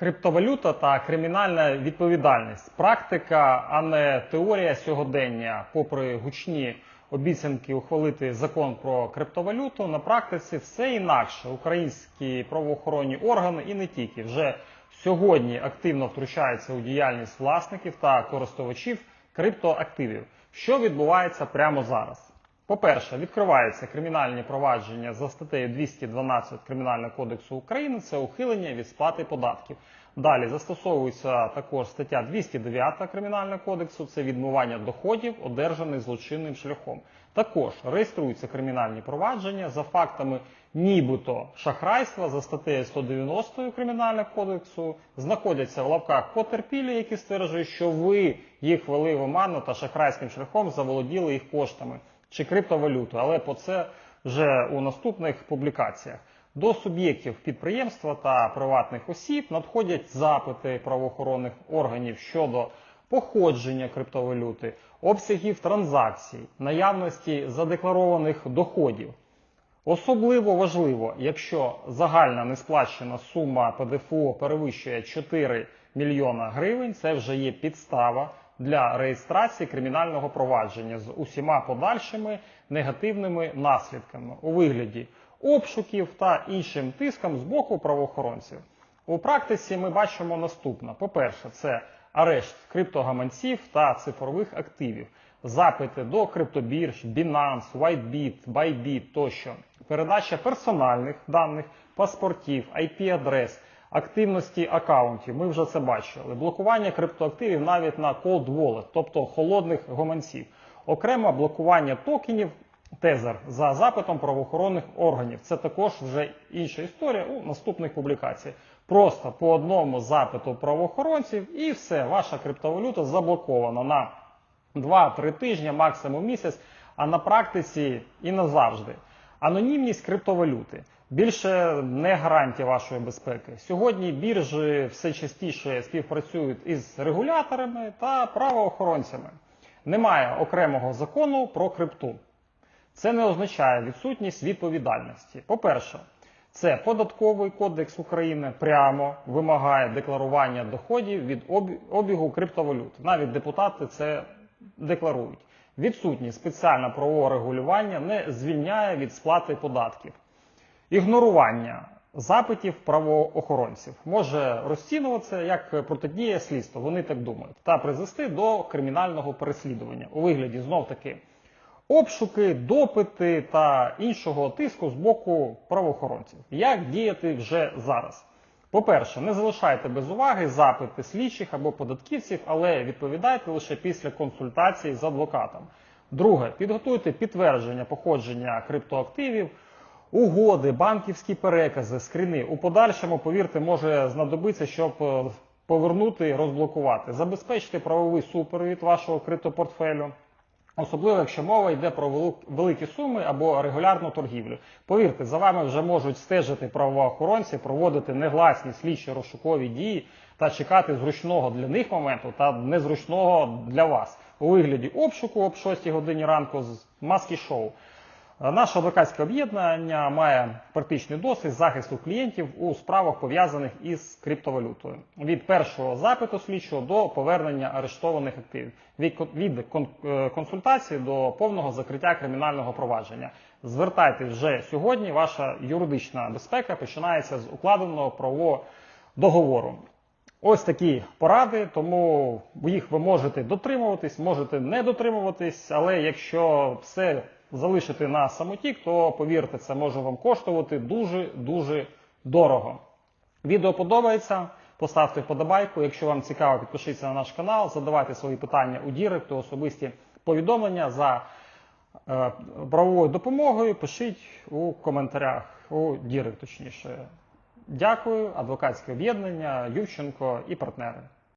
Криптовалюта та кримінальна відповідальність практика, а не теорія сьогодення, попри гучні обіцянки ухвалити закон про криптовалюту, на практиці все інакше. Українські правоохоронні органи і не тільки вже сьогодні активно втручаються у діяльність власників та користувачів криптоактивів. Що відбувається прямо зараз? По-перше, відкриваються кримінальні провадження за статтею 212 Кримінального кодексу України. Це ухилення від сплати податків. Далі застосовується також стаття 209 Кримінального кодексу. Це відмивання доходів, одержаних злочинним шляхом. Також реєструються кримінальні провадження за фактами нібито шахрайства за статтею 190 Кримінального кодексу. Знаходяться в лапках потерпілі, які стверджують, що ви їх вели в оману та шахрайським шляхом заволоділи їх коштами чи криптовалюту, але по це вже у наступних публікаціях. До суб'єктів підприємства та приватних осіб надходять запити правоохоронних органів щодо походження криптовалюти, обсягів транзакцій, наявності задекларованих доходів. Особливо важливо, якщо загальна несплачена сума ПДФО перевищує 4 мільйона гривень, це вже є підстава для реєстрації кримінального провадження з усіма подальшими негативними наслідками у вигляді обшуків та іншим тиском з боку правоохоронців. У практиці ми бачимо наступне: по-перше, це арешт криптогаманців та цифрових активів, запити до криптобірж, Binance, WhiteBit, Bybit тощо, передача персональних даних, паспортів, IP-адрес, активності акаунтів. Ми вже це бачили. Блокування криптоактивів навіть на cold wallet, тобто холодних гаманців, окремо блокування токенів. Тезер за запитом правоохоронних органів. Це також вже інша історія у наступних публікаціях. Просто по одному запиту правоохоронців і все, ваша криптовалюта заблокована на 2-3 тижні, максимум місяць, а на практиці і назавжди. Анонімність криптовалюти більше не гарантія вашої безпеки. Сьогодні біржі все частіше співпрацюють із регуляторами та правоохоронцями. Немає окремого закону про крипту. Це не означає відсутність відповідальності. По-перше, це податковий кодекс України прямо вимагає декларування доходів від обігу криптовалют. Навіть депутати це декларують. Відсутність спеціального правового регулювання не звільняє від сплати податків. Ігнорування запитів правоохоронців може розцінюватися як протидія слідства, вони так думають, та призвести до кримінального переслідування у вигляді знов таки обшуки, допити та іншого тиску з боку правоохоронців. Як діяти вже зараз? По-перше, не залишайте без уваги запити слідчих або податківців, але відповідайте лише після консультації з адвокатом. Друге, підготуйте підтвердження походження криптоактивів, угоди, банківські перекази, скріни. У подальшому, повірте, може знадобитися, щоб е, повернути, розблокувати. Забезпечте правовий супровід вашого криптопортфелю. Особливо, якщо мова йде про великі суми або регулярну торгівлю. Повірте, за вами вже можуть стежити правоохоронці, проводити негласні слідчі розшукові дії та чекати зручного для них моменту та незручного для вас у вигляді обшуку об 6 годині ранку з маски шоу. Наше адвокатське об'єднання має практичний досвід захисту клієнтів у справах пов'язаних із криптовалютою від першого запиту слідчого до повернення арештованих активів, від е, консультації до повного закриття кримінального провадження. Звертайтесь вже сьогодні. Ваша юридична безпека починається з укладеного правового договору. Ось такі поради, тому їх ви можете дотримуватись, можете не дотримуватись, але якщо все залишити на самотік, то повірте, це може вам коштувати дуже-дуже дорого. Відео подобається. Поставте вподобайку. Якщо вам цікаво, підпишіться на наш канал, задавайте свої питання у Діректу, особисті повідомлення за е, правовою допомогою. Пишіть у коментарях у Дірект, точніше. Дякую, адвокатське об'єднання, Ющенко і партнери.